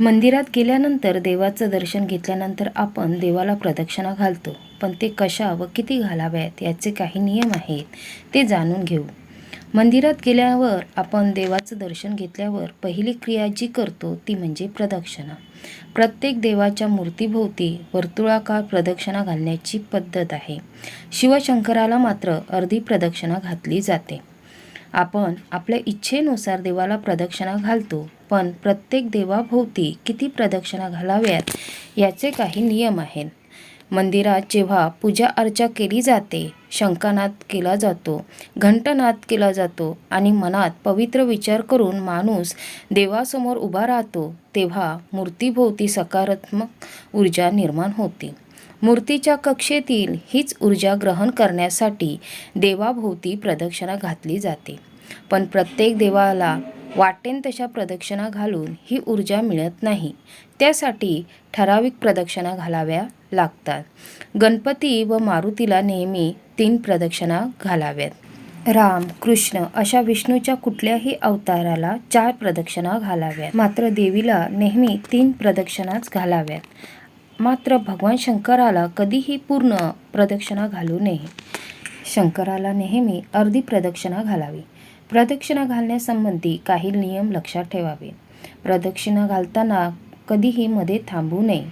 मंदिरात गेल्यानंतर देवाचं दर्शन घेतल्यानंतर आपण देवाला प्रदक्षिणा घालतो. पण ते कशा व किती घालाव्यात याचे काही नियम आहेत ते जाणून घेऊ. मंदिरात गेल्यावर आपण देवाचं दर्शन घेतल्यावर पहिली क्रिया जी करतो ती म्हणजे प्रदक्षिणा. प्रत्येक देवाच्या मूर्तीभोवती वर्तुळाकार प्रदक्षिणा घालण्याची पद्धत आहे. शिवशंकराला मात्र अर्धी प्रदक्षिणा घातली जाते. आपण आपल्या इच्छेनुसार देवाला प्रदक्षिणा घालतो. पण प्रत्येक देवाभोवती किती प्रदक्षिणा घालाव्यात याचे काही नियम आहेत. मंदिरात जेव्हा पूजा अर्चा केली जाते शंकानाद केला जातो घंटनाद केला जातो आणि मनात पवित्र विचार करून माणूस देवासमोर उभा राहतो तेव्हा मूर्तीभोवती सकारात्मक ऊर्जा निर्माण होते. मूर्तीच्या कक्षेतील हीच ऊर्जा ग्रहण करण्यासाठी देवाभोवती प्रदक्षिणा घातली जाते. पण प्रत्येक देवाला वाटेन तशा प्रदक्षिणा घालून ही ऊर्जा मिळत नाही. त्यासाठी ठराविक प्रदक्षिणा घालाव्या लागतात. गणपती व मारुतीला नेहमी तीन प्रदक्षिणा घालाव्यात. राम कृष्ण अशा विष्णूच्या कुठल्याही अवताराला चार प्रदक्षिणा घालाव्यात. मात्र देवीला नेहमी तीन प्रदक्षिणाच घालाव्यात. मात्र भगवान शंकराला कधीही पूर्ण प्रदक्षिणा घालू नये. शंकराला नेहमी अर्धी प्रदक्षिणा घालावी. प्रदक्षिणा घालण्यासंबंधी काही नियम लक्षात ठेवावे. प्रदक्षिणा घालताना कधीही मध्ये थांबू नये.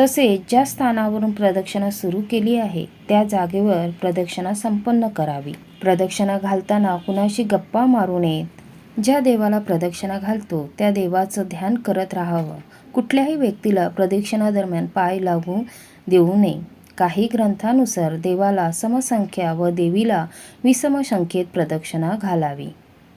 तसेच ज्या स्थानावरून प्रदक्षिणा सुरू केली आहे त्या जागेवर प्रदक्षिणा संपन्न करावी. प्रदक्षिणा घालताना कुणाशी गप्पा मारू नयेत ज्या देवाला प्रदक्षिणा घालतो त्या देवाचं ध्यान करत राहावं. कुठल्याही व्यक्तीला प्रदक्षिणादरम्यान पाय लागू देऊ नये. काही ग्रंथानुसार देवाला समसंख्या व देवीला विषमसंख्येत प्रदक्षिणा घालावी.